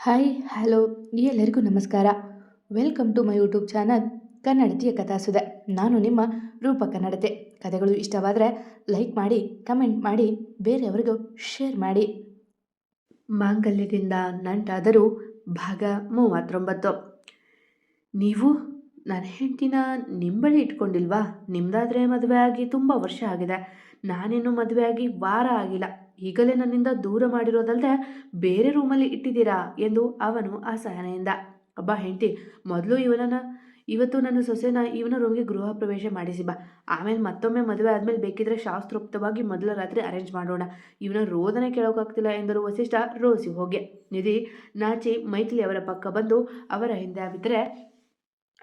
Hi, hello, ಎಲ್ಲರಿಗೂ ನಮಸ್ಕಾರ. Welcome to my YouTube channel ಕನ್ನಡತಿಯ ಕಥಾಸುದೆ ನಾನು ನಿಮ್ಮ ರೂಪ ಕನ್ನಡತೆ. ಕಥೆಗಳು ಇಷ್ಟವಾದರೆ ಲೈಕ್ ಮಾಡಿ ಕಮೆಂಟ್ ಮಾಡಿ, ಬೇರೆಯವರಿಗೂ ಶೇರ್ ಮಾಡಿ. ಮಾಂಗಲ್ಯದಿಂದ ನಂಟಾದರೂ ಭಾಗ ಮೂವತ್ತೊಂಬತ್ತು. ನೀವು ನನ್ನ ಹೆಂಡತಿನ ನಿಂಬಳಿ ಇಟ್ಕೊಂಡಿಲ್ವಾ? ನಿಮ್ಮದಾದರೆ ಮದುವೆ ಆಗಿ ತುಂಬ ವರ್ಷ ಆಗಿದೆ. ನಾನಿನ್ನೂ ಮದುವೆ ಆಗಿ ವಾರ ಆಗಿಲ್ಲ. ಈಗಲೇ ನನ್ನಿಂದ ದೂರ ಮಾಡಿರೋದಲ್ಲದೆ ಬೇರೆ ರೂಮಲ್ಲಿ ಇಟ್ಟಿದ್ದೀರಾ? ಎಂದು ಅವನು ಅಸಹನೆಯಿಂದ. ಅಬ್ಬಾ, ಹೆಂಡತಿ, ಮೊದಲು ಇವನನ್ನು, ಇವತ್ತು ನನ್ನ ಸೊಸೆನ ಇವನ ರೂಮ್ಗೆ ಗೃಹ ಪ್ರವೇಶ ಮಾಡಿಸಿ ಬಾ. ಆಮೇಲೆ ಮತ್ತೊಮ್ಮೆ ಮದುವೆ ಆದಮೇಲೆ ಬೇಕಿದ್ರೆ ಶಾಸ್ತ್ರೋಕ್ತವಾಗಿ ಮೊದಲ ರಾತ್ರಿ ಅರೇಂಜ್ ಮಾಡೋಣ. ಇವನ ರೋದನೆ ಕೇಳೋಕ್ಕಾಗ್ತಿಲ್ಲ ಎಂದರು ವಸಿಷ್ಠ ರೋಸಿ ಹೋಗಿ. ನಿಧಿ, ನಾಚಿ ಮೈಥಿಲಿ ಅವರ ಪಕ್ಕ ಬಂದು ಅವರ ಹಿಂದೆ ಬಿದ್ದರೆ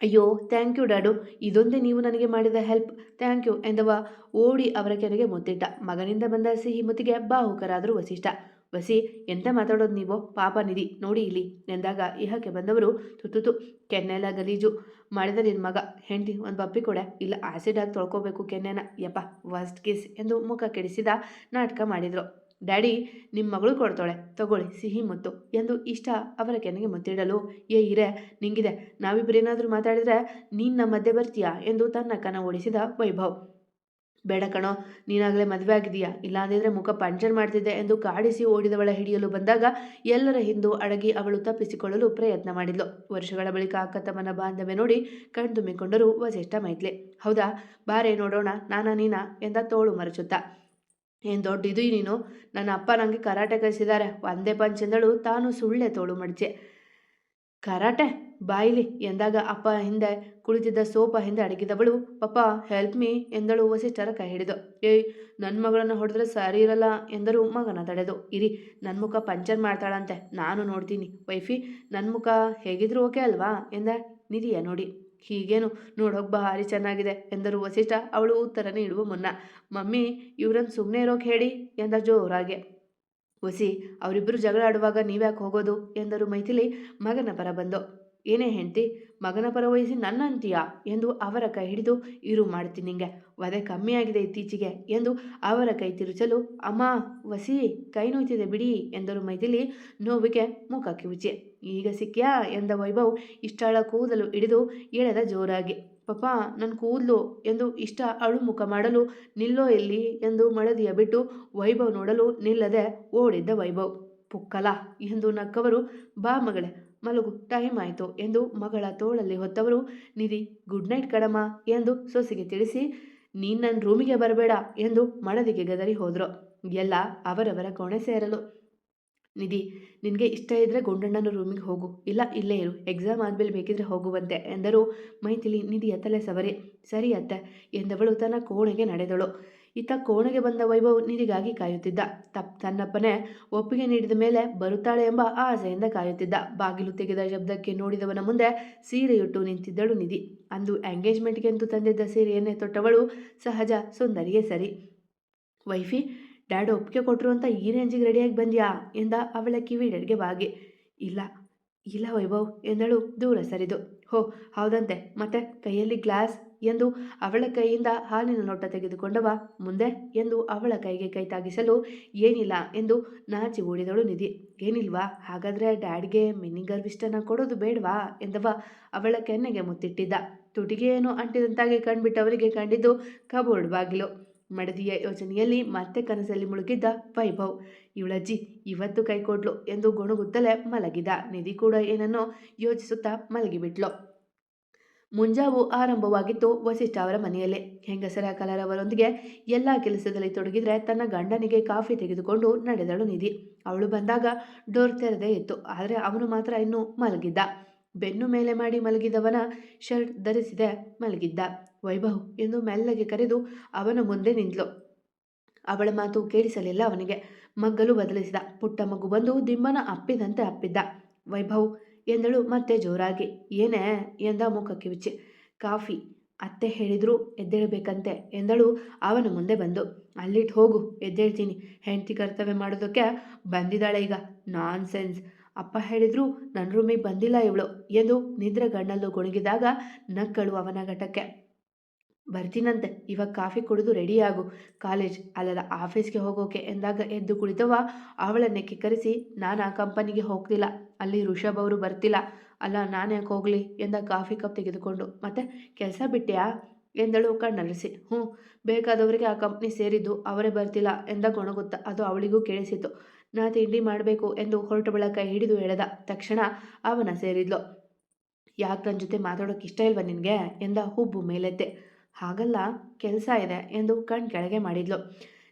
ಅಯ್ಯೋ ಥ್ಯಾಂಕ್ ಯು ಡ್ಯಾಡು ಇದೊಂದೇ ನೀವು ನನಗೆ ಮಾಡಿದ ಹೆಲ್ಪ್ ಥ್ಯಾಂಕ್ ಯು ಎಂದವ. ಓಡಿ ಅವರ ಕೆರೆಗೆ ಮುತ್ತಿಟ್ಟ. ಮಗನಿಂದ ಬಂದ ಸಿಹಿ ಮುತ್ತಿಗೆ ಬಾಹುಕರಾದರು ವಸಿಷ್ಠ. ವಸಿ, ಎಂತ ಮಾತಾಡೋದು ನೀವು? ಪಾಪ ನಿಧಿ. ನೋಡಿ ಇಲ್ಲಿ. ಎಂದಾಗ ಇಹಕ್ಕೆ ಬಂದವರು ತುತ್ತುತು ಕೆನ್ನೆಲ್ಲ ಗಲೀಜು. ಮಾಡಿದ ನಿನ್ನ ಮಗ. ಹೆಂಡತಿ, ಒಂದು ಪಪ್ಪಿ ಕೊಡೆ. ಇಲ್ಲ ಆಸಿಡ್ ಆಗಿ ತೊಳ್ಕೊಬೇಕು ಕೆನ್ನೆನ. ಯಪ್ಪ ವಸ್ಟ್ ಕೇಸ್ ಎಂದು ಮುಖ ಕೆಡಿಸಿದ ನಾಟಕ ಮಾಡಿದರು. ಡ್ಯಾಡಿ ನಿಮ್ಮ ಮಗಳು ಕೊಡ್ತಾಳೆ. ತಗೊಳ್ಳಿ, ಸಿಹಿ ಮುತ್ತು ಎಂದು ಇಷ್ಟ ಅವರ ಕೆನೆಗೆ ಮುತ್ತಿಡಲು, ಏ ಇರೆ ನಿಂಗಿದೆ. ನಾವಿಬ್ಬರೇನಾದರೂ ಮಾತಾಡಿದರೆ ನೀನು ನಮ್ಮ ಮಧ್ಯೆ ಬರ್ತೀಯಾ? ಎಂದು ತನ್ನ ಕನ ಓಡಿಸಿದ ವೈಭವ್. ಬೇಡ ಕಣೋ, ನೀನಾಗಲೇ ಮದುವೆ ಆಗಿದೆಯಾ ಇಲ್ಲಾಂದಿದ್ರೆ ಮುಖ ಪಂಚರ್ ಮಾಡ್ತಿದ್ದೆ ಎಂದು ಕಾಡಿಸಿ ಓಡಿದವಳ ಹಿಡಿಯಲು ಬಂದಾಗ ಎಲ್ಲರ ಹಿಂದೂ ಅಡಗಿ ಅವಳು ತಪ್ಪಿಸಿಕೊಳ್ಳಲು ಪ್ರಯತ್ನ ಮಾಡಿದ್ಲು. ವರ್ಷಗಳ ಬಳಿಕ ಅಕ್ಕ ತಮ್ಮನ ಬಾಂಧವ್ಯ ನೋಡಿ ಕಣ್ತುಂಬಿಕೊಂಡರು ವಸಿಷ್ಠ ಮೈತ್ಲಿ. ಹೌದಾ? ಬಾರೆ ನೋಡೋಣ, ನಾನಾ ನೀನಾ? ಎಂದ ತೋಳು ಮರಚುತ್ತ. ಏನು ದೊಡ್ಡ ನೀನು? ನನ್ನ ಅಪ್ಪ ನನಗೆ ಕರಾಟೆ ಕಲಿಸಿದ್ದಾರೆ ಒಂದೇ ಪಂಚಂದಳು ತಾನು ಸುಳ್ಳೆ ತೋಳು ಮಡಚೆ. ಕರಾಟೆ? ಬಾಯಿಲಿ. ಎಂದಾಗ ಅಪ್ಪ ಹಿಂದೆ ಕುಳಿತಿದ್ದ ಸೋಪ ಹಿಂದೆ ಅಡಗಿದವಳು. ಪಪ್ಪ, ಹೆಲ್ಪ್ ಮೀ ಎಂದಳು ವಸಿಷ್ಠರ ಕೈ ಹಿಡಿದು. ಏಯ್ ನನ್ನ ಮಗಳನ್ನು ಹೊಡೆದ್ರೆ ಸರಿ ಇರಲ್ಲ ಎಂದರು ಮಗನ ತಡೆದು. ಇರಿ ನನ್ನ ಮುಖ ಪಂಚರ್ ಮಾಡ್ತಾಳಂತೆ. ನಾನು ನೋಡ್ತೀನಿ. ವೈಫಿ ನನ್ನ ಮುಖ ಹೇಗಿದ್ರು ಓಕೆ ಅಲ್ವಾ? ಎಂದ ನಿಧಿಯ ನೋಡಿ. ಹೀಗೇನು? ನೋಡೋಕೆ ಭಾರಿ ಚೆನ್ನಾಗಿದೆ ಎಂದರು ವಸಿಷ್ಠ. ಅವಳು ಉತ್ತರ ನೀಡುವ ಮುನ್ನ, ಮಮ್ಮಿ ಇವರನ್ನು ಸುಮ್ಮನೆ ಇರೋಕೆ ಹೇಳಿ ಎಂದ ಜೋರಾಗೆ. ವಸಿ ಅವರಿಬ್ಬರು ಜಗಳ ಆಡುವಾಗ ನೀವ್ಯಾಕೆ ಹೋಗೋದು? ಎಂದರು ಮೈಥಿಲಿ ಮಗನ ಪರ ಬಂದು. ಏನೇ ಹೆಂಡತಿ, ಮಗನ ಪರ ವಹಿಸಿ ನನ್ನ ಅಂತೀಯಾ ಎಂದು ಅವರ ಕೈ ಹಿಡಿದು, ಇರು ಮಾಡ್ತೀನಿ ನಿಂಗೆ, ವಧೆ ಕಮ್ಮಿಯಾಗಿದೆ ಇತ್ತೀಚೆಗೆ ಎಂದು ಅವರ ಕೈ ತಿರುಚಲು, ಅಮ್ಮ, ವಸಿ, ಕೈ ನೋಯ್ತಿದೆ ಬಿಡಿ ಎಂದರು ಮೈದಿಲಿ ನೋವಿಗೆ ಮುಖ ಕಿವುಚಿ. ಈಗ ಸಿಕ್ಕ್ಯಾ ಎಂದ ವೈಭವ್ ಇಷ್ಟಳ ಕೂದಲು ಹಿಡಿದು ಎಳೆದ ಜೋರಾಗಿ. ಪಪ್ಪ ನನ್ನ ಕೂದಲು ಎಂದು ಇಷ್ಟ ಅಳು ಮುಖ ಮಾಡಲು ನಿಲ್ಲೋ ಎಲ್ಲಿ ಎಂದು ಮಡದಿಯ ಬಿಟ್ಟು ವೈಭವ್ ನೋಡಲು ನಿಲ್ಲದೆ ಓಡಿದ್ದ ವೈಭವ್. ಪುಕ್ಕಲ ಎಂದು ನಕ್ಕವರು, ಬಾ ಮಗಳೇ ಮಲಗು, ಟೈಮ್ ಆಯಿತು ಎಂದು ಮಗಳ ತೋಳಲ್ಲಿ ಹೊತ್ತವರು, ನಿಧಿ, ಗುಡ್ ನೈಟ್ ಕಡಮ್ಮ ಎಂದು ಸೊಸೆಗೆ ತಿಳಿಸಿ, ನೀನು ನನ್ನ ರೂಮಿಗೆ ಬರಬೇಡ ಎಂದು ಮಡದಿಗೆ ಗದರಿ ಹೋದರು. ಎಲ್ಲ ಅವರವರ ಕೋಣೆ ಸೇರಲು. ನಿಧಿ, ನಿನಗೆ ಇಷ್ಟ ಇದ್ದರೆ ಗುಂಡಣ್ಣನ ರೂಮಿಗೆ ಹೋಗು, ಇಲ್ಲ ಇಲ್ಲೇ ಇರು ಎಕ್ಸಾಮ್ ಆದಮೇಲೆ ಬೇಕಿದ್ರೆ ಹೋಗುವಂತೆ ಎಂದರು ಮೈಥಿಲಿ ನಿಧಿಯ ತಲೆ ಸವರಿ. ಸರಿ ಅತ್ತೆ ಎಂದವಳು ತನ್ನ ಕೋಣೆಗೆ ನಡೆದಳು. ಇತ್ತ ಕೋಣೆಗೆ ಬಂದ ವೈಭವ್ ನಿಧಿಗಾಗಿ ಕಾಯುತ್ತಿದ್ದ. ತಪ್ ತನ್ನಪ್ಪನೇ ಒಪ್ಪಿಗೆ ನೀಡಿದ ಮೇಲೆ ಬರುತ್ತಾಳೆ ಎಂಬ ಆಸೆಯಿಂದ ಕಾಯುತ್ತಿದ್ದ. ಬಾಗಿಲು ತೆಗೆದ ಶಬ್ದಕ್ಕೆ ನೋಡಿದವನ ಮುಂದೆ ಸೀರೆಯುಟ್ಟು ನಿಂತಿದ್ದಳು ನಿಧಿ. ಅಂದು ಎಂಗೇಜ್ಮೆಂಟ್ಗೆ ಎಂದು ತಂದಿದ್ದ ಸೀರೆಯನ್ನೇ ತೊಟ್ಟವಳು ಸಹಜ ಸುಂದರಿಯೇ ಸರಿ. ವೈಫಿ, ಡ್ಯಾಡ್ ಒಪ್ಪಿಗೆ ಕೊಟ್ಟರು ಅಂತ ಈ ರೇಂಜಿಗೆ ರೆಡಿಯಾಗಿ ಬಂದ್ಯಾ? ಎಂದ ಅವಳ ಕಿವಿಡೆಡ್ಗೆ ಬಾಗಿ. ಇಲ್ಲ ಇಲ್ಲ ವೈಭವ್, ಎಂದಳು ದೂರ ಸರಿದು. ಹೋ, ಹೌದಂತೆ. ಮತ್ತೆ ಕೈಯಲ್ಲಿ ಗ್ಲಾಸ್ ಎಂದು ಅವಳ ಕೈಯಿಂದ ಹಾಲಿನ ಲೋಟ ತೆಗೆದುಕೊಂಡವ. ಮುಂದೆ ಎಂದು ಅವಳ ಕೈಗೆ ಕೈ ತಾಗಿಸಲು, ಏನಿಲ್ಲ ಎಂದು ನಾಚಿ ಓಡಿದಳು ನಿಧಿ. ಏನಿಲ್ವಾ? ಹಾಗಾದರೆ ಡ್ಯಾಡ್ಗೆ ಮಿನಿ ವಿಷ್ಟನ ಕೊಡೋದು ಬೇಡವಾ? ಎಂದವ ಅವಳ ಕೆನ್ನೆಗೆ ಮುತ್ತಿಟ್ಟಿದ್ದ. ತುಟಿಗೆ ಏನೋ ಅಂಟಿದಂತಾಗಿ ಕಂಡುಬಿಟ್ಟವರಿಗೆ ಕಂಡಿದ್ದು ಕಬೋರ್ಡ್ ಬಾಗಿಲು. ಮಡದಿಯ ಯೋಚನೆಯಲ್ಲಿ ಮತ್ತೆ ಕನಸಲ್ಲಿ ಮುಳುಗಿದ್ದ ವೈಭವ್. ಇವಳಜ್ಜಿ ಇವತ್ತು ಕೈಕೊಡ್ಲು ಎಂದು ಗೊಣಗುತ್ತಲೇ ಮಲಗಿದ. ನಿಧಿ ಕೂಡ ಏನನ್ನೋ ಯೋಚಿಸುತ್ತಾ ಮಲಗಿಬಿಟ್ಲು. ಮುಂಜಾವು ಆರಂಭವಾಗಿತ್ತು ವಸಿಷ್ಠ ಅವರ ಮನೆಯಲ್ಲೇ. ಹೆಂಗಸರ ಕಲರವರೊಂದಿಗೆ ಎಲ್ಲ ಕೆಲಸದಲ್ಲಿ ತೊಡಗಿದ್ರೆ ತನ್ನ ಗಂಡನಿಗೆ ಕಾಫಿ ತೆಗೆದುಕೊಂಡು ನಡೆದಳು ನಿಧಿ. ಅವಳು ಬಂದಾಗ ಡೋರ್ ತೆರೆದೇ ಇತ್ತು, ಆದರೆ ಅವನು ಮಾತ್ರ ಇನ್ನೂ ಮಲಗಿದ್ದ. ಬೆನ್ನು ಮೇಲೆ ಮಾಡಿ ಮಲಗಿದವನ ಶರ್ಟ್ ಧರಿಸಿದೆ, ಮಲಗಿದ್ದ. ವೈಭವ್ ಎಂದು ಮೆಲ್ಲಗೆ ಕರೆದು ಅವನ ಮುಂದೆ ನಿಂತಳು ಅವಳ ಮಾತು ಕೇಳಿಸಲಿಲ್ಲ ಅವನಿಗೆ. ಮಗ್ಗಲು ಬದಲಿಸಿದ. ಪುಟ್ಟ ಮಗು ಬಂದು ದಿಮ್ಮನ ಅಪ್ಪಿದಂತೆ ಅಪ್ಪಿದ್ದ. ವೈಭವ್ ಎಂದಳು ಮತ್ತೆ ಜೋರಾಗಿ. ಏನೇ? ಎಂದ ಮುಖ ಕಿವಿಚಿ ಕಾಫಿ. ಅತ್ತೆ ಹೇಳಿದ್ರು ಎದ್ದೇಳಬೇಕಂತೆ ಎಂದಳು. ಅವನ ಮುಂದೆ ಬಂದು ಅಲ್ಲಿಟ್ಟು ಹೋಗು, ಎದ್ದೇಳ್ತೀನಿ. ಹೆಂಡತಿ ಕರ್ತವ್ಯ ಮಾಡೋದಕ್ಕೆ ಬಂದಿದ್ದಾಳೆ ಈಗ. ನಾನ್ ಸೆನ್ಸ್ ಅಪ್ಪ ಹೇಳಿದ್ರು ನನ್ನ ರೂಮಿಗೆ ಬಂದಿಲ್ಲ ಇವಳು ಎಂದು ನಿದ್ರೆ ಗಣ್ಣಲ್ಲೂ ಗುಣಗಿದಾಗ ನಕ್ಕಳು ಅವನ ಘಟಕ್ಕೆ. ಬರ್ತೀನಂತೆ. ಇವಾಗ ಕಾಫಿ ಕುಡಿದು ರೆಡಿಯಾಗು ಕಾಲೇಜ್ ಅಲ್ಲಲ್ಲ ಆಫೀಸ್ಗೆ ಹೋಗೋಕೆ ಎಂದಾಗ ಎದ್ದು ಕುಳಿತವ ಅವಳನ್ನೇ ಕಿಕ್ಕರಿಸಿ ನಾನು ಆ ಕಂಪನಿಗೆ ಹೋಗ್ತಿಲ್ಲ. ಅಲ್ಲಿ ಋಷಭ್ ಅವರು ಬರ್ತಿಲ್ಲ. ಅಲ್ಲ, ನಾನು ಯಾಕೆ ಹೋಗಲಿ? ಎಂದ ಕಾಫಿ ಕಪ್ ತೆಗೆದುಕೊಂಡು, ಮತ್ತೆ ಕೆಲಸ ಬಿಟ್ಟ್ಯಾ ಎಂದಳು ಕಣ್ಣರಿಸಿ ಹ್ಞೂ, ಬೇಕಾದವರಿಗೆ ಆ ಕಂಪ್ನಿ ಸೇರಿದ್ದು ಅವರೇ ಬರ್ತಿಲ್ಲ ಎಂದ ಗೊಣಗುತ್ತ. ಅದು ಅವಳಿಗೂ ಕೇಳಿಸಿತು. ನಾ ತಿಂಡಿ ಮಾಡಬೇಕು ಎಂದು ಹೊರಟು ಬಳಕ ಹಿಡಿದು ಎಳೆದ ತಕ್ಷಣ ಅವನ ಸೇರಿದ್ಲು. ಯಾಕೆ ನನ್ನ ಜೊತೆ ಮಾತಾಡೋಕೆ ಇಷ್ಟ ಇಲ್ವಾ ನಿನಗೆ? ಎಂದ ಹುಬ್ಬು ಮೇಲೆತ್ತೆ. ಹಾಗಲ್ಲ, ಕೆಲಸ ಇದೆ ಎಂದು ಕಣ್ ಕೆಳಗೆ ಮಾಡಿದ್ಲು.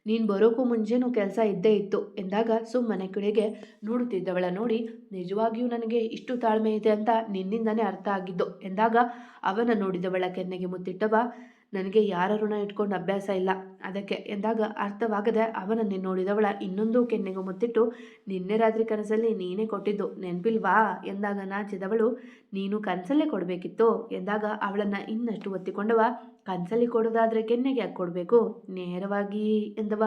ನೀನು ಬರೋಕ್ಕೂ ಮುಂಚೆನೂ ಕೆಲಸ ಇದ್ದೇ ಇತ್ತು ಎಂದಾಗ ಸುಮ್ಮನೆ ಕಡೆಗೆ ನೋಡುತ್ತಿದ್ದವಳ ನೋಡಿ, ನಿಜವಾಗಿಯೂ ನನಗೆ ಇಷ್ಟು ತಾಳ್ಮೆ ಇದೆ ಅಂತ ನಿನ್ನಿಂದನೇ ಅರ್ಥ ಆಗಿದ್ದು ಎಂದಾಗ ಅವನ ನೋಡಿದವಳ ಕೆನ್ನೆಗೆ ಮುತ್ತಿಟ್ಟವ ನನಗೆ ಯಾರ ಋಣ ಇಟ್ಕೊಂಡು ಅಭ್ಯಾಸ ಇಲ್ಲ. ಅದಕ್ಕೆ ಎಂದಾಗ ಅರ್ಥವಾಗದೆ ಅವನನ್ನೇ ನೋಡಿದವಳ ಇನ್ನೊಂದು ಕೆನ್ನೆಗೆ ಮುತ್ತಿಟ್ಟು, ನಿನ್ನೆ ರಾತ್ರಿ ಕನಸಲ್ಲಿ ನೀನೇ ಕೊಟ್ಟಿದ್ದು ನೆನಪಿಲ್ವಾ? ಎಂದಾಗ ನಾಚಿದವಳು, ನೀನು ಕನಸಲ್ಲೇ ಕೊಡಬೇಕಿತ್ತು? ಎಂದಾಗ ಅವಳನ್ನು ಇನ್ನಷ್ಟು ಒತ್ತಿಕೊಂಡವ, ಕನಸಲ್ಲಿ ಕೊಡೋದಾದರೆ ಕೆನ್ನೆಗೆ ಯಾಕೆ ಕೊಡಬೇಕು? ನೇರವಾಗಿ ಎಂದವ.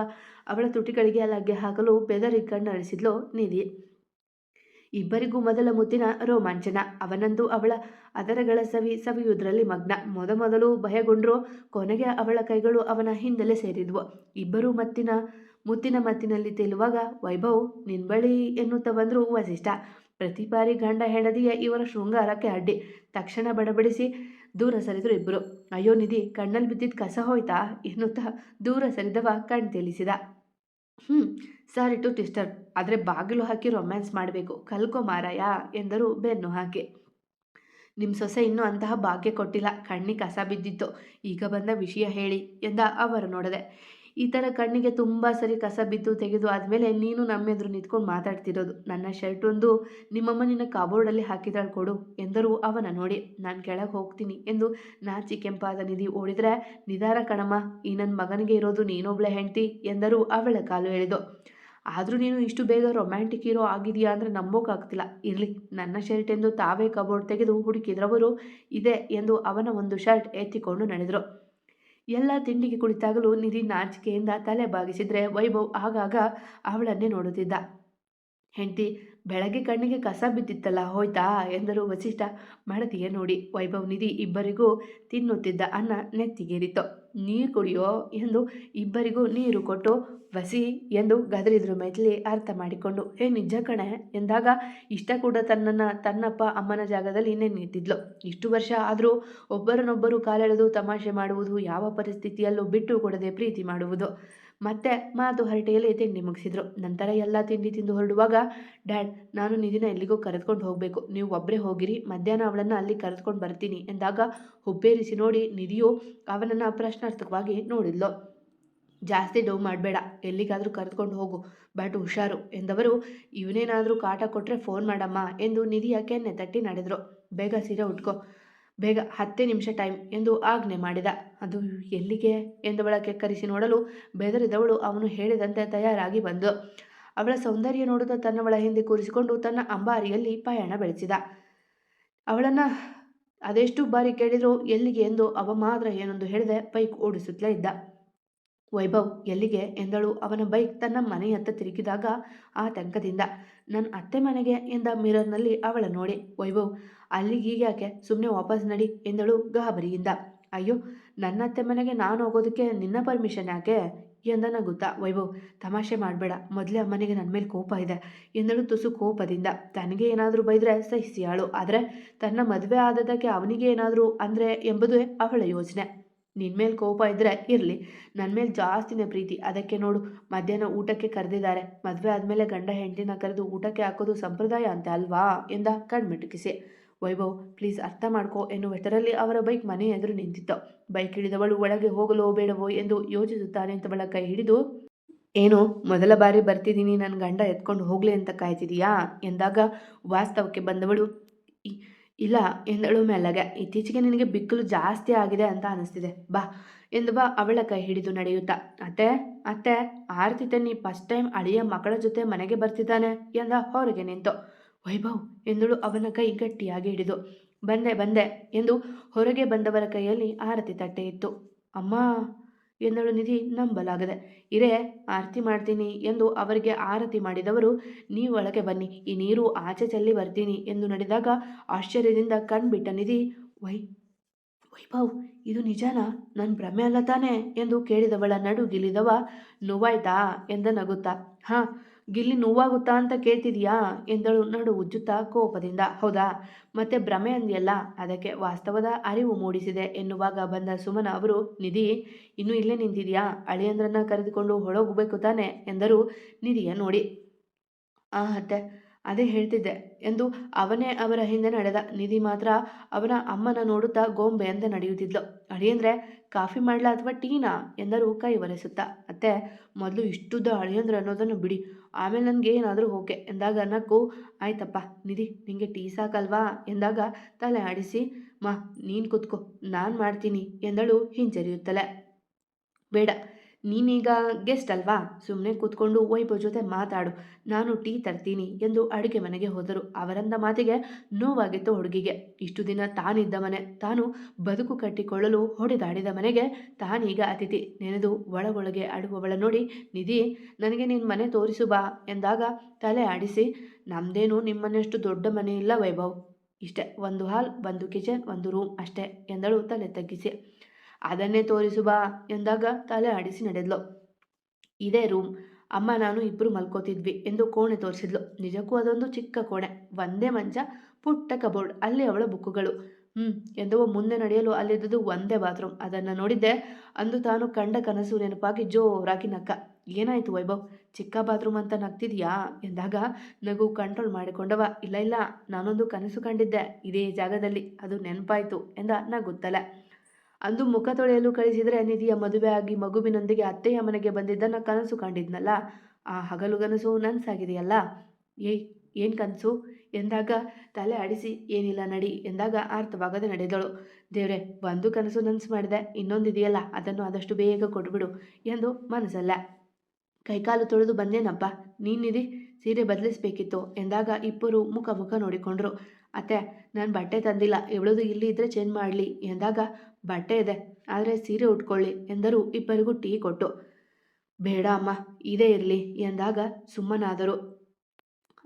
ಅವಳ ತುಟಿಗಳಿಗೆ ಲಗ್ಗೆ ಹಾಕಲು ಬೆದರಿ ಕಣ್ಣಳಿಸಿದ್ಲು ನಿಧಿ. ಇಬ್ಬರಿಗೂ ಮೊದಲ ಮುದ್ದಿನ ರೋಮಾಂಚನ. ಅವನಂದು ಅವಳ ಅದರಗಳ ಸವಿ ಸವಿಯುವುದರಲ್ಲಿ ಮಗ್ನ. ಮೊದಮೊದಲು ಭಯಗೊಂಡ್ರು ಕೊನೆಗೆ ಅವಳ ಕೈಗಳು ಅವನ ಹಿಂದಲೆ ಸೇರಿದ್ವು. ಇಬ್ಬರು ಮತ್ತಿನ ಮುತ್ತಿನ ಮತ್ತಿನಲ್ಲಿ ತೇಲುವಾಗ, ವೈಭವ್ ನಿನ್ಬಳಿ ಎನ್ನುತ್ತ ಬಂದರು ವಸಿಷ್ಠ. ಪ್ರತಿ ಬಾರಿ ಗಂಡ ಹೆಂಡದಿಯ ಇವರ ಶೃಂಗಾರಕ್ಕೆ ಅಡ್ಡಿ. ತಕ್ಷಣ ಬಡಬಡಿಸಿ ದೂರ ಸರಿದರು ಇಬ್ಬರು ಅಯ್ಯೋ ನಿಧಿ ಕಣ್ಣಲ್ಲಿ ಬಿದ್ದಿದ್ದ ಕಸ ಹೋಯ್ತಾ? ಎನ್ನುತ್ತ ದೂರ ಸರಿದವ ಕಣ್ ತೇಲಿಸಿದ. ಹ್ಞೂ ಸಾರಿ ಟು ಟಿಸ್ಟರ್ ಆದರೆ ಬಾಗಿಲು ಹಾಕಿ ರೊಮ್ಯಾನ್ಸ್ ಮಾಡಬೇಕು. ಕಲ್ಕೊ ಮಾರಾಯ, ಎಂದರು ಬೆನ್ನು ಹಾಕಿ. ನಿಮ್ಮ ಸೊಸೆ ಇನ್ನೂ ಅಂತಹ ಭಾಗ್ಯ ಕೊಟ್ಟಿಲ್ಲ. ಕಣ್ಣಿಗೆ ಕಸ ಬಿದ್ದಿತ್ತು. ಈಗ ಬಂದ ವಿಷಯ ಹೇಳಿ ಎಂದ ಅವರು ನೋಡದೆ. ಈ ಥರ ಕಣ್ಣಿಗೆ ತುಂಬ ಸರಿ ಕಸ ಬಿದ್ದು ತೆಗೆದು ಆದಮೇಲೆ ನೀನು ನಮ್ಮೆದುರು ನಿಂತ್ಕೊಂಡು ಮಾತಾಡ್ತಿರೋದು. ನನ್ನ ಶರ್ಟ್ ಒಂದು ನಿಮ್ಮಮ್ಮ ನಿನ್ನ ಕಾಬೋರ್ಡಲ್ಲಿ ಹಾಕಿದಾಳು ಕೊಡು, ಎಂದರು ಅವನ ನೋಡಿ. ನಾನು ಕೆಳಗೆ ಹೋಗ್ತೀನಿ ಎಂದು ನಾಚಿ ಕೆಂಪಾದ ನಿಧಿ ಓಡಿದರೆ ನಿಧಾನ ಕಣಮ್ಮ, ಈ ನನ್ನ ಮಗನಿಗೆ ಇರೋದು ನೀನೊಬ್ಳೆ ಹೆಂಡ್ತಿ, ಎಂದರು ಅವಳ ಕಾಲು ಎಳೆದು. ಆದರೂ ನೀನು ಇಷ್ಟು ಬೇಗ ರೊಮ್ಯಾಂಟಿಕ್ ಹೀರೋ ಆಗಿದೆಯಾ ಅಂದರೆ ನಂಬೋಕ್ಕಾಗ್ತಿಲ್ಲ ಇರಲಿ, ನನ್ನ ಶರ್ಟ್ ಎಂದು ತಾವೇ ಕಬೋರ್ಡ್ ತೆಗೆದು ಹುಡುಕಿದ್ರವರು ಇದೆ ಎಂದು ಅವನ ಒಂದು ಶರ್ಟ್ ಎತ್ತಿಕೊಂಡು ನಡೆದರು. ಎಲ್ಲ ತಿಂಡಿಗೆ ಕುಳಿತಾಗಲೂ ನಿಧಿ ನಾಚಿಕೆಯಿಂದ ತಲೆ ಬಾಗಿಸಿದ್ರೆ ವೈಭವ್ ಆಗಾಗ ಅವಳನ್ನೇ ನೋಡುತ್ತಿದ್ದ. ಹೆಂಡತಿ, ಬೆಳಗ್ಗೆ ಕಣ್ಣಿಗೆ ಕಸ ಬಿದ್ದಿತ್ತಲ್ಲ, ಹೋಯ್ತಾ? ಎಂದರು ವಸಿಷ್ಠ ಮಡತಿಯೇ ನೋಡಿ. ವೈಭವ್ ನಿಧಿ ಇಬ್ಬರಿಗೂ ತಿನ್ನುತ್ತಿದ್ದ ಅನ್ನ ನೆತ್ತಿಗೇರಿತು ನೀರು ಕುಡಿಯೋ ಎಂದು ಇಬ್ಬರಿಗೂ ನೀರು ಕೊಟ್ಟು ವಸಿ ಎಂದು ಗದರಿದ್ರು ಮೈಥಿಲಿ ಅರ್ಥ ಮಾಡಿಕೊಂಡು, ಏ ನಿಜ ಕಣೆ, ಎಂದಾಗ ಇಷ್ಟ ಕೂಡ ತನ್ನನ್ನು ತನ್ನಪ್ಪ ಅಮ್ಮನ ಜಾಗದಲ್ಲಿ ನಿಂತಿದ್ಲು ಇಷ್ಟು ವರ್ಷ ಆದರೂ ಒಬ್ಬರನ್ನೊಬ್ಬರು ಕಾಲೆಳೆದು ತಮಾಷೆ ಮಾಡುವುದು ಯಾವ ಪರಿಸ್ಥಿತಿಯಲ್ಲೂ ಬಿಟ್ಟು ಕೊಡದೆ ಪ್ರೀತಿ ಮಾಡುವುದು. ಮತ್ತೆ ಮಾತು ಹರಟೆಯಲ್ಲಿ ತಿಂಡಿ ಮುಗಿಸಿದ್ರು. ನಂತರ ಎಲ್ಲ ತಿಂಡಿ ತಿಂದು ಹೊರಡುವಾಗ, ಡ್ಯಾಡ್, ನಾನು ನಿಧಿನ ಎಲ್ಲಿಗೋ ಕರೆದುಕೊಂಡು ಹೋಗಬೇಕು. ನೀವು ಒಬ್ಬರೇ ಹೋಗಿರಿ. ಮಧ್ಯಾಹ್ನ ಅವಳನ್ನು ಅಲ್ಲಿ ಕರೆದುಕೊಂಡು ಬರ್ತೀನಿ. ಎಂದಾಗ ಹುಬ್ಬೇರಿಸಿ ನೋಡಿ ನಿಧಿಯು ಅವನನ್ನು ಪ್ರಶ್ನಾರ್ಥಕವಾಗಿ ನೋಡಿದ್ಲು. ಜಾಸ್ತಿ ಡೌ ಮಾಡಬೇಡ. ಎಲ್ಲಿಗಾದರೂ ಕರೆದುಕೊಂಡು ಹೋಗು. ಬಟ್ ಹುಷಾರು ಎಂದವರು, ಇವನೇನಾದರೂ ಕಾಟ ಕೊಟ್ಟರೆ ಫೋನ್ ಮಾಡಮ್ಮ ಎಂದು ನಿಧಿಯ ಕೆನ್ನೆ ತಟ್ಟಿ ನಡೆದರು. ಬೇಗ ಸೀರೆ ಉಟ್ಕೋ. ಬೇಗ ಹತ್ತೇ ನಿಮಿಷ ಟೈಮ್ ಎಂದು ಆಜ್ಞೆ ಮಾಡಿದ. ಅದು ಎಲ್ಲಿಗೆ? ಎಂದು ಎಂದವಳ ಕರೆಸಿ ನೋಡಲು ಬೆದರಿದವಳು ಅವನು ಹೇಳಿದಂತೆ ತಯಾರಾಗಿ ಬಂದು, ಅವಳ ಸೌಂದರ್ಯ ನೋಡುತ್ತಾ ತನ್ನವಳ ಹಿಂದೆ ಕೂರಿಸಿಕೊಂಡು ತನ್ನ ಅಂಬಾರಿಯಲ್ಲಿ ಪಯಣ ಬೆಳೆಸಿದ. ಅವಳನ್ನು ಅದೆಷ್ಟು ಬಾರಿ ಕೇಳಿದರೂ ಎಲ್ಲಿಗೆ ಎಂದು ಅವ ಮಾತ್ರ ಏನೊಂದು ಹೇಳಿದೆ, ಬೈಕ್ ಓಡಿಸುತ್ತಲೇ ಇದ್ದ. ವೈಭವ್ ಎಲ್ಲಿಗೆ? ಎಂದಳು. ಅವನ ಬೈಕ್ ತನ್ನ ಮನೆಯತ್ತ ತಿರುಗಿದಾಗ ಆತಂಕದಿಂದ ನನ್ನ ಅತ್ತೆ ಮನೆಗೆ ಎಂದ ಮಿರರ್ನಲ್ಲಿ ಅವಳ ನೋಡಿ, ವೈಭವ್ ಅಲ್ಲಿಗೀಗ್ಯಾಕೆ ಸುಮ್ಮನೆ ವಾಪಸ್ ನಡಿ ಎಂದಳು ಗಹಬರಿಯಿಂದ. ಅಯ್ಯೋ ನನ್ನ ಅತ್ತೆ ಮನೆಗೆ ನಾನು ಹೋಗೋದಕ್ಕೆ ನಿನ್ನ ಪರ್ಮಿಷನ್ ಯಾಕೆ? ಎಂದನ ಗೊತ್ತಾ ವೈಭವ್, ತಮಾಷೆ ಮಾಡಬೇಡ, ಮೊದಲೇ ಅಮ್ಮನಿಗೆ ನನ್ನ ಮೇಲೆ ಕೋಪ ಇದೆ ಎಂದಳು ತುಸು ಕೋಪದಿಂದ. ತನಗೆ ಏನಾದರೂ ಬೈದರೆ ಸಹಿಸಿಯಾಳು, ಆದರೆ ತನ್ನ ಮದುವೆ ಆದದಕ್ಕೆ ಅವನಿಗೆ ಏನಾದರೂ ಅಂದರೆ ಎಂಬುದೇ ಅವಳ ಯೋಚನೆ ನಿನ್ನ ಮೇಲೆ ಕೋಪ ಇದ್ದರೆ ಇರಲಿ. ನನ್ನ ಮೇಲೆ ಜಾಸ್ತಿನೇ ಪ್ರೀತಿ. ಅದಕ್ಕೆ ನೋಡು, ಮಧ್ಯಾಹ್ನ ಊಟಕ್ಕೆ ಕರೆದಿದ್ದಾರೆ. ಮದುವೆ ಆದಮೇಲೆ ಗಂಡ ಹೆಂಡಿನ ಕರೆದು ಊಟಕ್ಕೆ ಹಾಕೋದು ಸಂಪ್ರದಾಯ ಅಂತ ಅಲ್ವಾ? ಎಂದ ಕಣ್ಮಿಟುಕಿಸಿ ವೈಭವ್, ಪ್ಲೀಸ್ ಅರ್ಥ ಮಾಡ್ಕೋ ಎನ್ನುವಷ್ಟರಲ್ಲಿ ಅವರ ಬೈಕ್ ಮನೆ ಎದುರು ನಿಂತಿತ್ತು. ಬೈಕ್ ಹಿಡಿದವಳು ಒಳಗೆ ಹೋಗಲೋ ಬೇಡವೋ ಎಂದು ಯೋಚಿಸುತ್ತಾನೆ ಅಂತವಳ ಕೈ ಹಿಡಿದು, ಏನು, ಮೊದಲ ಬಾರಿ ಬರ್ತಿದ್ದೀನಿ. ನನ್ನ ಗಂಡ ಎತ್ಕೊಂಡು ಹೋಗಲಿ ಅಂತ ಕಾಯ್ತಿದೀಯಾ? ಎಂದಾಗ ವಾಸ್ತವಕ್ಕೆ ಬಂದವಳು ಇಲ್ಲ ಎಂದಳು ಮೆಲ್ಲಗೆ ಇತ್ತೀಚೆಗೆ ನಿನಗೆ ಬಿಕ್ಕಲು ಜಾಸ್ತಿ ಆಗಿದೆ ಅಂತ ಅನಿಸ್ತಿದೆ, ಬಾ ಎಂದು ಬಾ ಅವಳ ಕೈ ಹಿಡಿದು ನಡೆಯುತ್ತಾ. ಅತ್ತೆ ಅತ್ತೆ ಆರತಿ ನೀ ಫಸ್ಟ್ ಟೈಮ್ ಅಳಿಯ ಮಕ್ಕಳ ಜೊತೆ ಮನೆಗೆ ಬರ್ತಿದ್ದಾನೆ ಎಂದ ಹೊರಗೆ ನಿಂತು. ವೈಭವ್ ಎಂದಳು ಅವನ ಕೈ ಗಟ್ಟಿಯಾಗಿ ಹಿಡಿದು. ಬಂದೆ ಬಂದೆ ಎಂದು ಹೊರಗೆ ಬಂದವರ ಕೈಯಲ್ಲಿ ಆರತಿ ತಟ್ಟೆ ಇತ್ತು ಅಮ್ಮ ಎಂದಳು ನಿಧಿ ನಂಬಲಾಗದೆ. ಇರೇ, ಆರತಿ ಮಾಡ್ತೀನಿ ಎಂದು ಅವರಿಗೆ ಆರತಿ ಮಾಡಿದವರು, ನೀವು ಒಳಗೆ ಬನ್ನಿ, ಈ ನೀರು ಆಚೆ ಚೆಲ್ಲಿ ಬರ್ತೀನಿ ಎಂದು ನಡೆದಾಗ ಆಶ್ಚರ್ಯದಿಂದ ಕಣ್ಬಿಟ್ಟ ನಿಧಿ, ವೈ, ವೈಭವ್, ಇದು ನಿಜಾನಾ? ನನ್ನ ಭ್ರಮೆ ಅಲ್ಲ ತಾನೇ? ಎಂದು ಕೇಳಿದವಳ ನಡು ಗಿಲಿದವ ನೋವಾಯ್ತಾ? ಎಂದ ನಗುತ್ತಾ, ಹಾಂ ಗಿಲ್ಲಿ ನೋವಾಗುತ್ತಾ ಅಂತ ಕೇಳ್ತಿದೀಯಾ? ಎಂದಳು ನಡು ಉಜ್ಜುತ್ತಾ ಕೋಪದಿಂದ. ಹೌದಾ? ಮತ್ತೆ ಭ್ರಮೆ ಅಂದಿಯಲ್ಲ? ಅದಕ್ಕೆ ವಾಸ್ತವದ ಅರಿವು ಮೂಡಿಸಿದೆ ಎನ್ನುವಾಗ ಬಂದ ಸುಮನ ಅವರು, ನಿಧಿ, ಇನ್ನೂ ಇಲ್ಲೇ ನಿಂತಿದೆಯಾ? ಅಳಿಯಂದ್ರನ್ನ ಕರೆದುಕೊಂಡು ಹೊರಗೋಗ್ಬೇಕು ತಾನೆ? ಎಂದರು ನಿಧಿಯ ನೋಡಿ. ಆ, ಅತ್ತೆ. ಅದೇ ಹೇಳ್ತಿದ್ದೆ ಎಂದು ಅವನೇ ಅವರ ಹಿಂದೆ ನಡೆದ ನಿಧಿ ಮಾತ್ರ ಅವನ ಅಮ್ಮನ ನೋಡುತ್ತಾ ಗೊಂಬೆಯಂತೆ ನಡೆಯುತ್ತಿದ್ಲು. ಅಳಿಯಂದ್ರೆ, ಕಾಫಿ ಮಾಡ್ಲಾ ಅಥವಾ ಟೀನಾ? ಎಂದರು ಕೈ ಒರೆಸುತ್ತಾ ಅತ್ತೆ, ಮೊದಲು ಇಷ್ಟುದ್ದ ಅಳಿಯಂದ್ರೆ ಅನ್ನೋದನ್ನು ಬಿಡಿ. ಆಮೇಲೆ ನನಗೆ ಏನಾದರೂ ಓಕೆ. ಎಂದಾಗ ನಕ್ಕು, ಆಯ್ತಪ್ಪ, ನಿಧಿ, ನಿಂಗೆ ಟೀ ಸಾಕಲ್ವಾ? ಎಂದಾಗ ತಲೆ ಆಡಿಸಿ, ಮಾ, ನೀನು ಕೂತ್ಕೋ, ನಾನು ಮಾಡ್ತೀನಿ. ಎಂದಳು ಹಿಂಜರಿಯುತ್ತಲೇ. ಬೇಡ ನೀನೀಗ ಗೆಸ್ಟ್ ಅಲ್ವಾ? ಸುಮ್ಮನೆ ಕೂತ್ಕೊಂಡು ವೈಭವ್ ಜೊತೆ ಮಾತಾಡು. ನಾನು ಟೀ ತರ್ತೀನಿ ಎಂದು ಅಡುಗೆ ಮನೆಗೆ ಹೋದರು. ಅವರಂದ ಮಾತಿಗೆ ನೋವಾಗಿತ್ತು ಹುಡುಗಿಗೆ. ಇಷ್ಟು ದಿನ ತಾನಿದ್ದ ಮನೆ. ತಾನು ಬದುಕು ಕಟ್ಟಿಕೊಳ್ಳಲು ಹೊಡೆದಾಡಿದ ಮನೆಗೆ ತಾನೀಗ ಅತಿಥಿ. ನೆನೆದು ಒಳಗೊಳಗೆ ಅಡುವವಳ ನೋಡಿ, ನಿಧಿ, ನನಗೆ ನಿನ್ನ ಮನೆ ತೋರಿಸು ಬಾ ಎಂದಾಗ ತಲೆ ಆಡಿಸಿ ನಮ್ಮದೇನು ನಿಮ್ಮನೆಷ್ಟು ದೊಡ್ಡ ಮನೆ ಇಲ್ಲ ವೈಭವ್. ಇಷ್ಟೇ, ಒಂದು ಹಾಲ್, ಒಂದು ಕಿಚನ್, ಒಂದು ರೂಮ್ ಅಷ್ಟೇ ಎಂದಳು ತಲೆ ತಗ್ಗಿಸಿ. ಅದನ್ನೇ ತೋರಿಸು ಬಾ ಎಂದಾಗ ತಲೆ ಆಡಿಸಿ ನಡೆದ್ಲು. ಇದೇ ರೂಮ್ ಅಮ್ಮ ನಾನು ಇಬ್ಬರು ಮಲ್ಕೋತಿದ್ವಿ ಎಂದು ಕೋಣೆ ತೋರಿಸಿದ್ಲು. ನಿಜಕ್ಕೂ ಅದೊಂದು ಚಿಕ್ಕ ಕೋಣೆ. ಒಂದೇ ಮಂಚ, ಪುಟ್ಟ ಕಬೋರ್ಡ್ ಅಲ್ಲಿ ಅವಳ ಬುಕ್ಕುಗಳು. ಹ್ಞೂ ಎಂದವ ಮುಂದೆ ನಡೆಯಲು ಅಲ್ಲಿದ್ದುದು ಒಂದೇ ಬಾತ್ರೂಮ್ ಅದನ್ನು ನೋಡಿದ್ದೆ ಅಂದು ತಾನು ಕಂಡ ಕನಸು ನೆನಪಾಗಿ ಜೋರಾಗಿ ನಕ್ಕ ಏನಾಯಿತು ವೈಭವ್? ಚಿಕ್ಕ ಬಾತ್ರೂಮ್ ಅಂತ ನಗ್ತಿದ್ಯಾ? ಎಂದಾಗ ನಗು ಕಂಟ್ರೋಲ್ ಮಾಡಿಕೊಂಡವ. ಇಲ್ಲ ಇಲ್ಲ, ನಾನೊಂದು ಕನಸು ಕಂಡಿದ್ದೆ. ಇದೇ ಜಾಗದಲ್ಲಿ. ಅದು ನೆನಪಾಯಿತು ಎಂದ ನಗುತ್ತಲೆ. ಅಂದು ಮುಖ ತೊಳೆಯಲು ಕಳಿಸಿದರೆ ನಿಧಿಯ ಮದುವೆ ಆಗಿ ಮಗುವಿನೊಂದಿಗೆ ಅತ್ತೆಯ ಮನೆಗೆ ಬಂದಿದ್ದನ್ನು ಕನಸು ಕಂಡಿದ್ನಲ್ಲ? ಆ ಹಗಲು ಕನಸು ನನ್ಸಾಗಿದೆಯಲ್ಲ? ಏಯ್ ಏನು ಕನಸು? ಎಂದಾಗ ತಲೆ ಆಡಿಸಿ, ಏನಿಲ್ಲ ನಡಿ ಎಂದಾಗ ಅರ್ಥವಾಗದೆ ನಡೆದಳು. ದೇವ್ರೆ ಒಂದು ಕನಸು ನನ್ಸು ಮಾಡಿದೆ, ಇನ್ನೊಂದಿದೆಯಲ್ಲ, ಅದನ್ನು ಆದಷ್ಟು ಬೇಗ ಕೊಟ್ಬಿಡು ಎಂದು ಮನಸ್ಸಲ್ಲ ಕೈಕಾಲು ತೊಳೆದು ಬಂದೇನಪ್ಪ ನೀನಿದಿ ಸೀರೆ ಬದಲಿಸಬೇಕಿತ್ತು ಎಂದಾಗ ಇಬ್ಬರು ಮುಖ ಮುಖ ನೋಡಿಕೊಂಡ್ರು. ಅತ್ತೆ, ನಾನು ಬಟ್ಟೆ ತಂದಿಲ್ಲ ಇವಳದು ಇಲ್ಲಿ ಇದ್ದರೆ ಚೇಂಜ್ ಮಾಡಲಿ, ಎಂದಾಗ ಬಟ್ಟೆ ಇದೆ, ಆದರೆ ಸೀರೆ ಉಟ್ಕೊಳ್ಳಿ, ಎಂದರು ಇಬ್ಬರಿಗೂ ಟೀ ಕೊಟ್ಟು. ಬೇಡ ಅಮ್ಮ, ಇದೇ ಇರಲಿ, ಎಂದಾಗ ಸುಮ್ಮನಾದರು.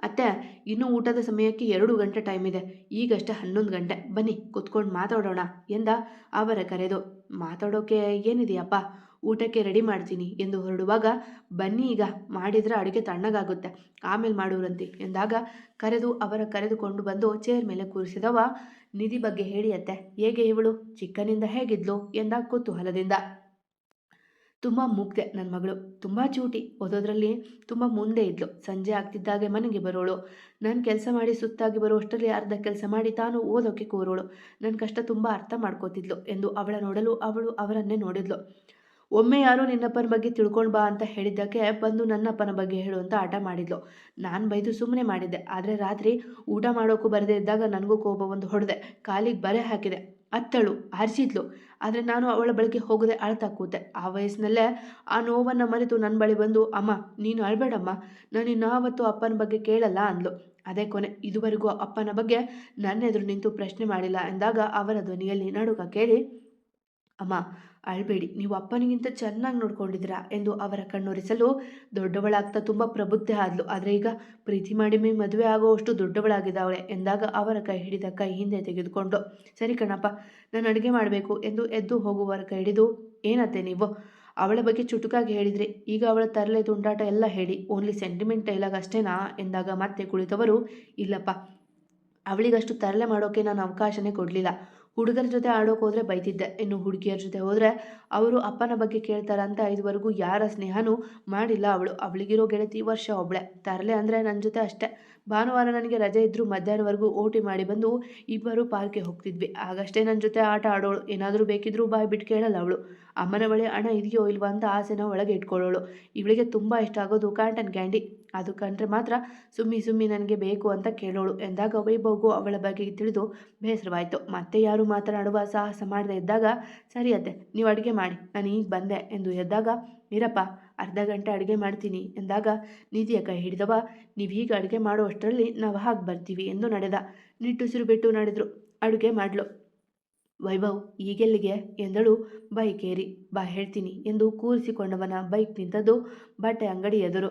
ಅತ್ತೆ, ಇನ್ನೂ ಊಟದ ಸಮಯಕ್ಕೆ ಎರಡು ಗಂಟೆ ಟೈಮ್ ಇದೆ, ಈಗಷ್ಟೇ ಹನ್ನೊಂದು ಗಂಟೆ, ಬನ್ನಿ, ಕುತ್ಕೊಂಡು ಮಾತಾಡೋಣ, ಎಂದ ಅವರ ಕರೆದು. ಮಾತಾಡೋಕೆ ಏನಿದೆಯಪ್ಪ? ಊಟಕ್ಕೆ ರೆಡಿ ಮಾಡ್ತೀನಿ ಎಂದು ಹೊರಡುವಾಗ, ಬನ್ನಿ ಈಗ, ಮಾಡಿದರೆ ಅಡುಗೆ ತಣ್ಣಗಾಗುತ್ತೆ, ಆಮೇಲೆ ಮಾಡುವರಂತೆ ಎಂದಾಗ ಕರೆದು ಅವರ ಕರೆದುಕೊಂಡು ಬಂದು ಚೇರ್ ಮೇಲೆ ಕೂರಿಸಿದವ, ನಿಧಿ ಬಗ್ಗೆ ಹೇಳಿಯತ್ತೆ, ಹೇಗೆ ಇವಳು, ಚಿಕ್ಕನಿಂದ ಹೇಗಿದ್ಲು? ಎಂದ ಕುತೂಹಲದಿಂದ. ತುಂಬ ಮುಗ್ದೆ ನನ್ನ ಮಗಳು, ತುಂಬ ಚೂಟಿ, ಓದೋದ್ರಲ್ಲಿ ತುಂಬ ಮುಂದೆ ಇದ್ಲು, ಸಂಜೆ ಆಗ್ತಿದ್ದಾಗೆ ಮನೆಗೆ ಬರೋಳು, ನಾನು ಕೆಲಸ ಮಾಡಿ ಸುತ್ತಾಗಿ ಬರುವಷ್ಟರಲ್ಲಿ ಅರ್ಧ ಕೆಲಸ ಮಾಡಿ ತಾನು ಓದೋಕ್ಕೆ ಕೂರೋಳು ನನ್ನ ಕಷ್ಟ ತುಂಬ ಅರ್ಥ ಮಾಡ್ಕೋತಿದ್ಲು, ಎಂದು ಅವಳ ನೋಡಲು ಅವಳು ಅವರನ್ನೇ ನೋಡಿದ್ಲು. ಒಮ್ಮೆ ಯಾರೋ ನಿನ್ನಪ್ಪನ ಬಗ್ಗೆ ತಿಳ್ಕೊಂಡು ಬಾ ಅಂತ ಹೇಳಿದ್ದಕ್ಕೆ ಬಂದು ನನ್ನಪ್ಪನ ಬಗ್ಗೆ ಹೇಳು ಅಂತ ಆಟ ಮಾಡಿದ್ಲು. ನಾನು ಬೈದು ಸುಮ್ಮನೆ ಮಾಡಿದ್ದೆ. ಆದರೆ ರಾತ್ರಿ ಊಟ ಮಾಡೋಕ್ಕೂ ಬರದೇ ಇದ್ದಾಗ ನನಗೂ ಕೋಪ ಒಂದು ಹೊಡೆದೆ. ಕಾಲಿಗೆ ಬರೆ ಹಾಕಿದೆ. ಅತ್ತಳು ಹರಿಸಿದ್ಲು ಆದರೆ ನಾನು ಅವಳ ಬಳಿಗೆ ಹೋಗದೆ ಅಳ್ತಾ ಕೂತೆ. ಆ ವಯಸ್ಸಿನಲ್ಲೇ ಆ ನೋವನ್ನು ಮರೆತು ನನ್ನ ಬಳಿ ಬಂದು, ಅಮ್ಮ, ನೀನು ಅಳ್ಬೇಡಮ್ಮ. ನಾನು ಇನ್ನಾವತ್ತು ಅಪ್ಪನ ಬಗ್ಗೆ ಕೇಳಲ್ಲ ಅಂದ್ಲು. ಅದೇ ಕೊನೆ. ಇದುವರೆಗೂ ಅಪ್ಪನ ಬಗ್ಗೆ ನನ್ನ ಎದುರು ನಿಂತು ಪ್ರಶ್ನೆ ಮಾಡಿಲ್ಲ. ಎಂದಾಗ ಅವರ ಧ್ವನಿಯಲ್ಲಿ ನಡುಕ ಕೇಳಿ, ಅಮ್ಮ ಅಳ್ಬೇಡಿ, ನೀವು ಅಪ್ಪನಿಗಿಂತ ಚೆನ್ನಾಗಿ ನೋಡ್ಕೊಂಡಿದ್ದೀರಾ ಎಂದು ಅವರ ಕಣ್ಣೊರೆಸಲು ದೊಡ್ಡವಳಾಗ್ತಾ ತುಂಬ ಪ್ರಬುದ್ಧೆ ಆದ್ಲು. ಆದರೆ ಈಗ ಪ್ರೀತಿ ಮಾಡಿ ಮೇ ಮದುವೆ ಆಗುವಷ್ಟು ದೊಡ್ಡವಳಾಗಿದ್ದಾವಳೆ ಎಂದಾಗ ಅವರ ಕೈ ಹಿಡಿದ ಕೈ ಹಿಂದೆ ತೆಗೆದುಕೊಂಡು, ಸರಿ ಕಣಪ್ಪ, ನಾನು ಅಡುಗೆ ಮಾಡಬೇಕು ಎಂದು ಎದ್ದು ಹೋಗುವವರ ಕೈ ಹಿಡಿದು, ಏನತ್ತೆ ನೀವು? ಅವಳ ಬಗ್ಗೆ ಚುಟುಕಾಗಿ ಹೇಳಿದ್ರಿ ಈಗ ಅವಳ ತರಲೆ ತುಂಡಾಟ ಎಲ್ಲ ಹೇಳಿ ಓನ್ಲಿ ಸೆಂಟಿಮೆಂಟ್ ಡೈಲಾಗ್ ಅಷ್ಟೇನಾ ಎಂದಾಗ ಮತ್ತೆ ಕುಳಿತವರು, ಇಲ್ಲಪ್ಪ, ಅವಳಿಗಷ್ಟು ತರಲೆ ಮಾಡೋಕೆ ನಾನು ಅವಕಾಶನೇ ಕೊಡಲಿಲ್ಲ. ಹುಡುಗರ ಜೊತೆ ಆಡೋಕೆ ಹೋದರೆ ಬೈತಿದ್ದೆ. ಇನ್ನು ಹುಡುಗಿಯರ ಜೊತೆ ಹೋದರೆ ಅವರು ಅಪ್ಪನ ಬಗ್ಗೆ ಕೇಳ್ತಾರಂತ ಇದುವರೆಗೂ ಯಾರ ಸ್ನೇಹನೂ ಮಾಡಿಲ್ಲ ಅವಳು. ಅವಳಿಗಿರೋ ಗೆಳತಿ ವರ್ಷ ಒಬ್ಳೆ. ತರಲೆ ಅಂದರೆ ನನ್ನ ಜೊತೆ ಅಷ್ಟೇ. ಭಾನುವಾರ ನನಗೆ ರಜೆ ಇದ್ದರೂ ಮಧ್ಯಾಹ್ನವರೆಗೂ ಓಟಿ ಮಾಡಿ ಬಂದು ಇಬ್ಬರು ಪಾರ್ಕ್ಗೆ ಹೋಗ್ತಿದ್ವಿ. ಆಗಷ್ಟೇ ನನ್ನ ಜೊತೆ ಆಟ ಆಡೋಳು. ಏನಾದರೂ ಬೇಕಿದ್ರೂ ಬಾಯ್ ಬಿಟ್ಟು ಕೇಳಲ್ಲ ಅವಳು. ಅಮ್ಮನ ಬಳಿ ಹಣ ಇದೆಯೋ ಇಲ್ವಾ ಅಂತ ಆಸೆನ ಒಳಗೆ ಇಟ್ಕೊಳ್ಳೋಳು. ಇವಳಿಗೆ ತುಂಬ ಇಷ್ಟ ಆಗೋದು ಕಾಟನ್ ಕ್ಯಾಂಡಿ. ಅದು ಕಂಡ್ರೆ ಮಾತ್ರ ಸುಮ್ಮಿ ಸುಮ್ಮಿ ನನಗೆ ಬೇಕು ಅಂತ ಕೇಳೋಳು ಎಂದಾಗ ವೈಭವ್ಗೂ ಅವಳ ಬಗ್ಗೆ ತಿಳಿದು ಬೇಸರವಾಯಿತು. ಮತ್ತೆ ಯಾರು ಮಾತನಾಡುವ ಸಾಹಸ ಮಾಡದೇ ಇದ್ದಾಗ ಸರಿಯತ್ತೆ ನೀವು ಅಡುಗೆ ಮಾಡಿ, ನಾನು ಈಗ ಬಂದೆ ಎಂದು ಎದ್ದಾಗ, ಇರಪ್ಪ, ಅರ್ಧ ಗಂಟೆ ಅಡುಗೆ ಮಾಡ್ತೀನಿ ಎಂದಾಗ, ನಿಧಿಯ ಕೈ ಹಿಡಿದವ, ನೀವು ಈಗ ಅಡುಗೆ ಮಾಡುವಷ್ಟರಲ್ಲಿ ನಾವು ಹಾಗೆ ಬರ್ತೀವಿ ಎಂದು ನಡೆದ. ನಿಟ್ಟುಸಿರು ಬಿಟ್ಟು ನಡೆದರು. ಅಡುಗೆ ಮಾಡಲು. ವೈಭವ್, ಈಗೆಲ್ಲಿಗೆ? ಎಂದಳು. ಬೈಕ್ ಏರಿ ಬಾ ಹೇಳ್ತೀನಿ ಎಂದು ಕೂರಿಸಿಕೊಂಡವನ ಬೈಕ್ ನಿಂತದ್ದು ಬಟ್ಟೆ ಅಂಗಡಿ ಎದುರು.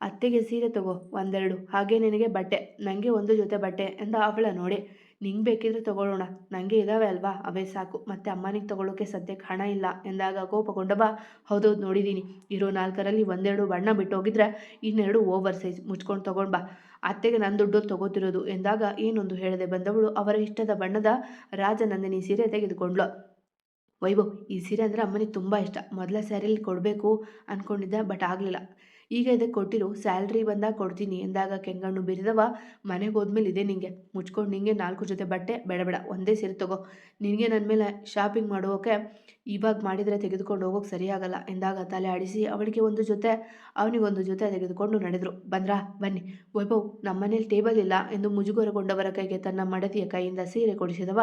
ಅತ್ತೆಗೆ ಸೀರೆ ತಗೋ, ಒಂದೆರಡು. ಹಾಗೆ ನಿನಗೆ ಬಟ್ಟೆ ನನಗೆ ಒಂದು ಜೊತೆ ಬಟ್ಟೆ ಎಂದ ಅವಳ ನೋಡಿ. ನಿಂಗೆ ಬೇಕಿದ್ರೆ ತಗೊಳ್ಳೋಣ. ನನಗೆ ಇದ್ದಾವೆ ಅಲ್ವಾ? ಅವೇ ಸಾಕು. ಮತ್ತೆ ಅಮ್ಮನಿಗೆ ತಗೊಳ್ಳೋಕೆ ಸದ್ಯಕ್ಕೆ ಹಣ ಇಲ್ಲ. ಎಂದಾಗ ಕೋಪಗೊಂಡ ಬಾ. ಹೌದೌದು ನೋಡಿದ್ದೀನಿ ಇರೋ ನಾಲ್ಕರಲ್ಲಿ ಒಂದೆರಡು ಬಣ್ಣ ಬಿಟ್ಟು ಹೋಗಿದ್ರೆ ಇನ್ನೆರಡು ಓವರ್ ಸೈಜ್. ಮುಚ್ಕೊಂಡು ತಗೊಂಡು ಬಾ. ಅತ್ತೆಗೆ ನನ್ನ ದುಡ್ಡು ತಗೋತಿರೋದು ಎಂದಾಗ ಏನೊಂದು ಹೇಳದೆ ಬಂದವಳು ಅವರ ಇಷ್ಟದ ಬಣ್ಣದ ರಾಜನಂದಿನಿ ಸೀರೆ ತೆಗೆದುಕೊಂಡ್ಳು. ವೈಭವ್, ಈ ಸೀರೆ ಅಂದರೆ ಅಮ್ಮನಿಗೆ ತುಂಬ ಇಷ್ಟ. ಮೊದಲ ಸ್ಯಾರಿಲಿ ಕೊಡಬೇಕು ಅಂದ್ಕೊಂಡಿದ್ದೆ ಬಟ್ ಆಗಲಿಲ್ಲ. ಈಗ ಇದಕ್ಕೆ ಕೊಟ್ಟಿರು ಸ್ಯಾಲ್ರಿ ಬಂದಾಗ ಕೊಡ್ತೀನಿ ಎಂದಾಗ ಕೆಂಗಣ್ಣು ಬಿರಿದವ ಮನೆಗೆ ಹೋದ್ಮೇಲೆ ಇದೆ ನಿಂಗೆ. ಮುಚ್ಕೊಂಡು ನಿಂಗೆ ನಾಲ್ಕು ಜೊತೆ ಬಟ್ಟೆ, ಬೇಡ ಒಂದೇ ಸೇರಿ ತಗೋ. ನಿನಗೆ ನನ್ನ ಮೇಲೆ ಶಾಪಿಂಗ್ ಮಾಡೋಕೆ ಇವಾಗ ಮಾಡಿದರೆ ತೆಗೆದುಕೊಂಡು ಹೋಗೋಕೆ ಸರಿಯಾಗಲ್ಲ ಎಂದಾಗ ತಲೆ ಆಡಿಸಿ ಅವಳಿಗೆ ಒಂದು ಜೊತೆ ಅವನಿಗೊಂದು ಜೊತೆ ತೆಗೆದುಕೊಂಡು ನಡೆದರು. ಬಂದ್ರಾ? ಬನ್ನಿ. ವೈಭವ್ ನಮ್ಮನೇಲಿ ಟೇಬಲ್ ಇಲ್ಲ ಎಂದು ಮುಜುಗರಗೊಂಡವರ ಕೈಗೆ ತನ್ನ ಮಡದಿಯ ಕೈಯಿಂದ ಸೀರೆ ಕೊಡಿಸಿದವ,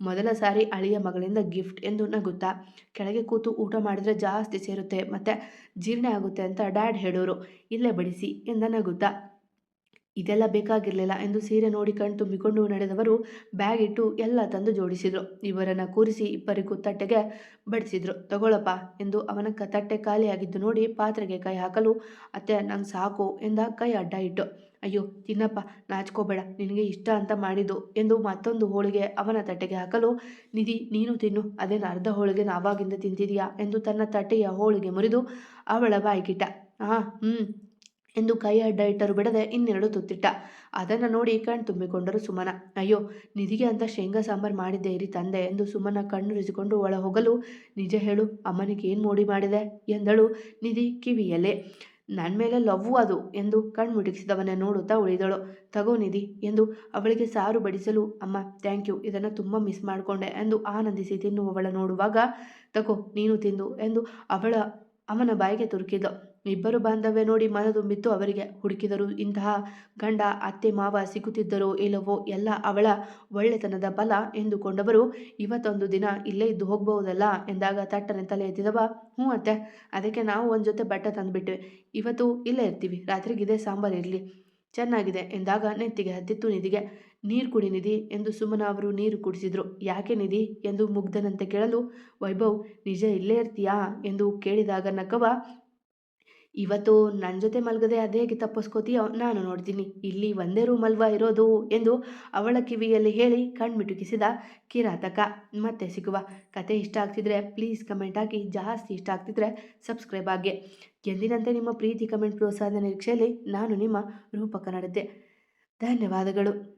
ಮೊದಲ ಸಾರಿ ಅಳಿಯ ಮಗಳಿಂದ ಗಿಫ್ಟ್ ಎಂದು ನಗುತ್ತಾ, ಕೆಳಗೆ ಕೂತು ಊಟ ಮಾಡಿದರೆ ಜಾಸ್ತಿ ಸೇರುತ್ತೆ, ಮತ್ತು ಜೀರ್ಣ ಆಗುತ್ತೆ ಅಂತ ಡ್ಯಾಡ್ ಹೇಳೋರು, ಇಲ್ಲೇ ಬಡಿಸಿ ಎಂದ ನಗುತ್ತಾ ಇದೆಲ್ಲ ಬೇಕಾಗಿರಲಿಲ್ಲ ಎಂದು ಸೀರೆ ನೋಡಿ ಕಣ್ ತುಂಬಿಕೊಂಡು ನಡೆದವರು ಬ್ಯಾಗ್ ಇಟ್ಟು ಎಲ್ಲ ತಂದು ಜೋಡಿಸಿದರು. ಇವರನ್ನು ಕೂರಿಸಿ ಇಬ್ಬರಿಗೂ ತಟ್ಟೆಗೆ ಬಡಿಸಿದ್ರು. ತಗೊಳಪ್ಪ ಎಂದು ಅವನ ಕ, ತಟ್ಟೆ ಖಾಲಿಯಾಗಿದ್ದು ನೋಡಿ ಪಾತ್ರೆಗೆ ಕೈ ಹಾಕಲು, ಅತ್ತೆ ನಂಗೆ ಸಾಕು ಎಂದ ಕೈ ಅಡ್ಡ ಇಟ್ಟು. ಅಯ್ಯೋ, ತಿನ್ನಪ್ಪ, ನಾಚ್ಕೋಬೇಡ, ನಿನಗೆ ಇಷ್ಟ ಅಂತ ಮಾಡಿದ್ದು ಎಂದು ಮತ್ತೊಂದು ಹೋಳಿಗೆ ಅವನ ತಟ್ಟೆಗೆ ಹಾಕಲು, ನಿಧಿ, ನೀನು ತಿನ್ನು, ಅದೇನು ಅರ್ಧ ಹೋಳಿಗೆ ನಾವಾಗಿಂದ ತಿಂತಿದೀಯಾ ಎಂದು ತನ್ನ ತಟ್ಟೆಯ ಹೋಳಿಗೆ ಮುರಿದು ಅವಳ ಬಾಯಿಗಿಟ್ಟ. ಆ ಹ್ಞೂ ಎಂದು ಕೈ ಅಡ್ಡ ಇಟ್ಟರು ಬಿಡದೆ ಇನ್ನೆರಡು ತುತ್ತಿಟ್ಟ. ಅದನ್ನು ನೋಡಿ ಕಣ್ ತುಂಬಿಕೊಂಡರು ಸುಮನ. ಅಯ್ಯೋ, ನಿಧಿಗೆ ಅಂತ ಶೇಂಗಾ ಸಾಂಬಾರು ಮಾಡಿದ್ದೆ ಇರಿ ತಂದೆ ಎಂದು ಸುಮನ ಕಣ್ಣುರಿಸಿಕೊಂಡು ಒಳ ಹೋಗಲು ನಿಜ ಹೇಳು ಅಮ್ಮನಿಗೆ ಏನು ಮೋಡಿ ಮಾಡಿದೆ ಎಂದಳು ನಿಧಿ ಕಿವಿಯಲ್ಲೇ. ನನ್ನ ಮೇಲೆ ಲವ್ವು ಅದು ಎಂದು ಕಣ್ಮುಟಿಸಿದವನ ನೋಡುತ್ತಾ ಉಳಿದಳು. ತಗೋ ನಿಧಿ ಎಂದು ಅವಳಿಗೆ ಸಾರು ಬಡಿಸಲು, ಅಮ್ಮ ಥ್ಯಾಂಕ್ ಯು ಇದನ್ನು ತುಂಬ ಮಿಸ್ ಮಾಡಿಕೊಂಡೆ ಎಂದು ಆನಂದಿಸಿ ತಿನ್ನುವವಳ ನೋಡುವಾಗ, ತಗೋ, ನೀನು ತಿಂದು ಎಂದು ಅವಳ, ಅವನ ಬಾಯಿಗೆ ತುರುಕಿದ್ಲು. ಇಬ್ಬರು ಬಾಂಧವ್ಯ ನೋಡಿ ಮನದುಂಬಿತ್ತು ಅವರಿಗೆ. ಹುಡುಕಿದರು ಇಂತಹ ಗಂಡ, ಅತ್ತೆ, ಮಾವ ಸಿಗುತ್ತಿದ್ದರೋ ಇಲ್ಲವೋ ಎಲ್ಲ ಅವಳ ಒಳ್ಳೆತನದ ಬಲ ಎಂದುಕೊಂಡವರು, ಇವತ್ತೊಂದು ದಿನ ಇಲ್ಲೇ ಇದ್ದು ಹೋಗ್ಬಹುದಲ್ಲ? ಎಂದಾಗ ತಟ್ಟನೆ ತಲೆ ಎತ್ತಿದವ, ಹ್ಞೂ ಅತ್ತೆ, ಅದಕ್ಕೆ ನಾವು ಒಂದು ಜೊತೆ ಬಟ್ಟೆ ತಂದುಬಿಟ್ವಿ. ಇವತ್ತು ಇಲ್ಲೇ ಇರ್ತೀವಿ, ರಾತ್ರಿಗೆ ಇದೇ ಸಾಂಬಾರು ಇರಲಿ. ಚೆನ್ನಾಗಿದೆ, ಎಂದಾಗ ನೆತ್ತಿಗೆ ಹತ್ತಿತ್ತು ನಿಧಿಗೆ. ನೀರು ಕುಡಿ ನಿಧಿ, ಎಂದು ಸುಮನ ಅವರು ನೀರು ಕುಡಿಸಿದ್ರು. ಯಾಕೆ ನಿಧಿ? ಎಂದು ಮುಗ್ಧನಂತೆ ಕೇಳಲು, ವೈಭವ್, ನಿಜ ಇಲ್ಲೇ ಇರ್ತೀಯಾ? ಎಂದು ಕೇಳಿದಾಗ ನಕ್ಕವ ಇವತ್ತು ನನ್ನ ಜೊತೆ ಮಲಗದೆ ಅದೇ ತಪ್ಪಿಸ್ಕೋತೀಯೋ? ನಾನು ನೋಡ್ತೀನಿ. ಇಲ್ಲಿ ಒಂದೇ ರೂಮಲ್ವಾ ಇರೋದು? ಎಂದು ಅವಳ ಕಿವಿಯಲ್ಲಿ ಹೇಳಿ ಕಣ್ಮಿಟುಕಿಸಿದ ಕಿರಾತಕ. ಮತ್ತೆ ಸಿಗುವ ಕತೆ ಇಷ್ಟ ಆಗ್ತಿದ್ರೆ ಪ್ಲೀಸ್ ಕಮೆಂಟ್ ಹಾಕಿ. ಜಾಸ್ತಿ ಇಷ್ಟ ಆಗ್ತಿದ್ರೆ ಸಬ್ಸ್ಕ್ರೈಬ್ ಆಗಿ ಎಂದಿನಂತೆ ನಿಮ್ಮ ಪ್ರೀತಿ ಕಮೆಂಟ್ ಪ್ರೋತ್ಸಾಹದ ನಿರೀಕ್ಷೆಯಲ್ಲಿ ನಾನು ನಿಮ್ಮ ರೂಪಕ ನಡೆದೆ ಧನ್ಯವಾದಗಳು.